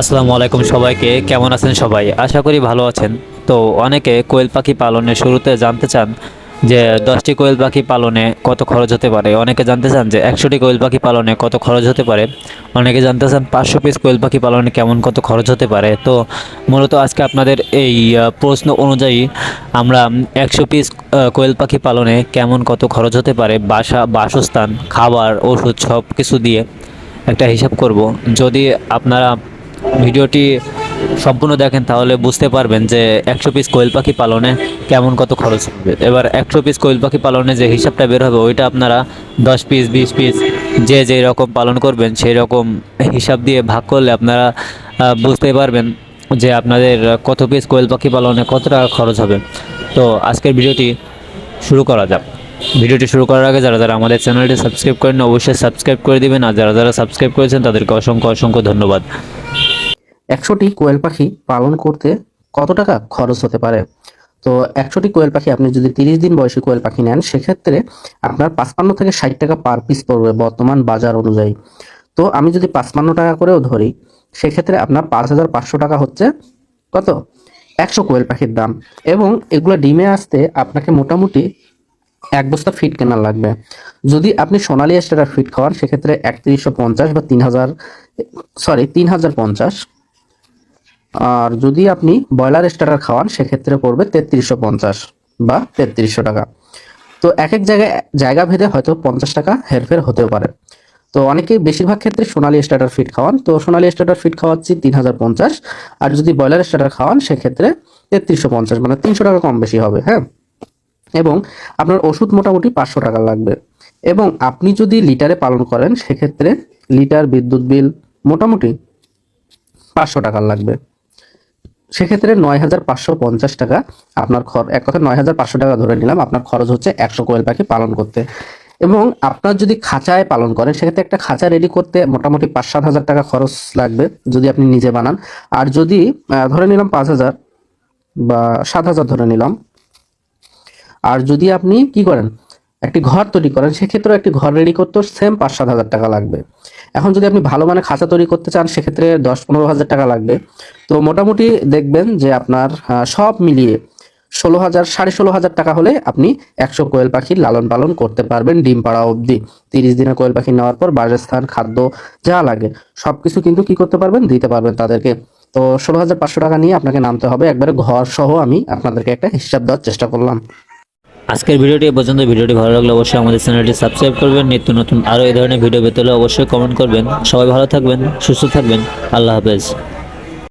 আসসালামু আলাইকুম সবাইকে, কেমন আছেন সবাই? আশা করি ভালো আছেন। তো অনেকে কোয়েল পাখি পালনের শুরুতে জানতে চান যে দশটি কোয়েল পাখি পালনে কত খরচ হতে পারে। অনেকে জানতে চান যে একশোটি কোয়েল পাখি পালনে কত খরচ হতে পারে। অনেকে জানতে চান পাঁচশো পিস কোয়েল পাখি পালনে কেমন কত খরচ হতে পারে। তো মূলত আজকে আপনাদের এই প্রশ্ন অনুযায়ী আমরা একশো পিস কোয়েল পাখি পালনে কেমন কত খরচ হতে পারে, বাসা, বাসস্থান, খাবার, ওষুধ সব কিছু দিয়ে একটা হিসাব করব। যদি আপনারা ভিডিওটি সম্পূর্ণ দেখেন, তাহলে বুঝতে পারবেন যে একশো পিস কোয়েল পাখি পালনে কেমন কত খরচ হবে। এবার একশো পিস কোয়েল পাখি পালনে যে হিসাবটা বের হবে, ওইটা আপনারা দশ পিস বিশ পিস যে যেই রকম পালন করবেন, সেই রকম হিসাব দিয়ে ভাগ করলে আপনারা বুঝতে পারবেন যে আপনাদের কত পিস কোয়েল পাখি পালনে কত টাকা খরচ হবে। তো আজকের ভিডিওটি শুরু করা যাক। ভিডিওটি শুরু করার আগে যারা যারা আমাদের চ্যানেলটি সাবস্ক্রাইব করেন অবশ্যই সাবস্ক্রাইব করে দিবেন। আর যারা যারা সাবস্ক্রাইব করেছেন, তাদেরকে অসংখ্য অসংখ্য ধন্যবাদ। একশোটি কোয়েল পাখি পালন করতে কত টাকা খরচ হতে পারে? তো একশোটি কোয়েল পাখি, আপনি যদি তিরিশ দিন বয়সী কোয়েল পাখি নেন, সেক্ষেত্রে আপনার পাঁচপান্ন থেকে ষাট টাকা পার পিস পড়বে বর্তমান বাজার অনুযায়ী। তো আমি যদি পাঁচপান্ন টাকা করেও ধরি, সেক্ষেত্রে আপনার পাঁচ হাজার পাঁচশো টাকা হচ্ছে কত? একশো কোয়েল পাখির দাম। এবং এগুলো ডিমে আসতে আপনাকে মোটামুটি এক বস্তা ফিট কেনা লাগবে। যদি আপনি সোনালী স্টার ফিট খাওয়ান, সেক্ষেত্রে একত্রিশশো পঞ্চাশ বা তিন হাজার সরি তিন হাজার পঞ্চাশ। আর যদি আপনি ব্রয়লার স্টার্টার খাওয়ান, সেক্ষেত্রে পড়বে তেত্রিশশো পঞ্চাশ বা তেত্রিশশো টাকা। তো এক এক জায়গায়, জায়গা ভেদে হয়তো পঞ্চাশ টাকা হেরফের হতেও পারে। তো অনেকেই বেশিরভাগ ক্ষেত্রে সোনালী স্টার্টার ফিট খাওয়ান। তো সোনালী স্টার্টার ফিট খাওয়াচ্ছি তিন হাজার পঞ্চাশ। আর যদি ব্রয়লার স্টার্টার খাওয়ান, সেক্ষেত্রে তেত্রিশশো পঞ্চাশ মানে তিনশো টাকা কম বেশি হবে হ্যাঁ? এবং আপনার ওষুধ মোটামুটি পাঁচশো টাকা লাগবে। এবং আপনি যদি লিটারে পালন করেন, সেক্ষেত্রে লিটার বিদ্যুৎ বিল মোটামুটি পাঁচশো টাকা লাগবে। সেক্ষেত্রে নয় হাজার পাঁচশো পঞ্চাশ টাকা আপনার খর এক কথা নয় হাজার পাঁচশো টাকা ধরে নিলাম, আপনার খরচ হচ্ছে একশো কোয়েল পাখি পালন করতে। এবং আপনার যদি খাঁচায় পালন করেন, সেক্ষেত্রে একটা খাঁচা রেডি করতে মোটামুটি পাঁচ সাত হাজার টাকা খরচ লাগবে যদি আপনি নিজে বানান। আর যদি ধরে নিলাম পাঁচ হাজার বা সাত হাজার ধরে নিলাম, আর যদি আপনি কি করেন একটি ঘর তৈরি করেন, সেক্ষেত্রেও একটি ঘর রেডি করতেও সেম পাঁচ সাত হাজার টাকা লাগবে। এখন যদি আপনি ভালো মানে খাঁচা তৈরি করতে চান, সেক্ষেত্রে দশ পনেরো হাজার টাকা লাগবে। তো মোটামুটি দেখবেন যে আপনার সব মিলিয়ে ষোলো হাজার, সাড়ে ষোলো হাজার টাকা হলে আপনি একশো কোয়েল পাখির লালন পালন করতে পারবেন ডিম পাড়া অবধি। তিরিশ দিনের কোয়েল পাখি নেওয়ার পর বাসস্থান, খাদ্য যা লাগে সব কিছু কিন্তু কি করতে পারবেন? দিতে পারবেন তাদেরকে। তো ষোলো হাজার পাঁচশো টাকা নিয়ে আপনাকে নামতে হবে। একবারে ঘর সহ আমি আপনাদেরকে একটা হিসাব দেওয়ার চেষ্টা করলাম। আজকের ভিডিওটি এ পর্যন্ত। ভিডিওটি ভালো লাগলে অবশ্যই আমাদের চ্যানেলটি সাবস্ক্রাইব করবেন। নিত্য নতুন আরও এই ধরনের ভিডিও পেতে হলে অবশ্যই কমেন্ট করবেন। সবাই ভালো থাকবেন, সুস্থ থাকবেন। আল্লাহ হাফেজ।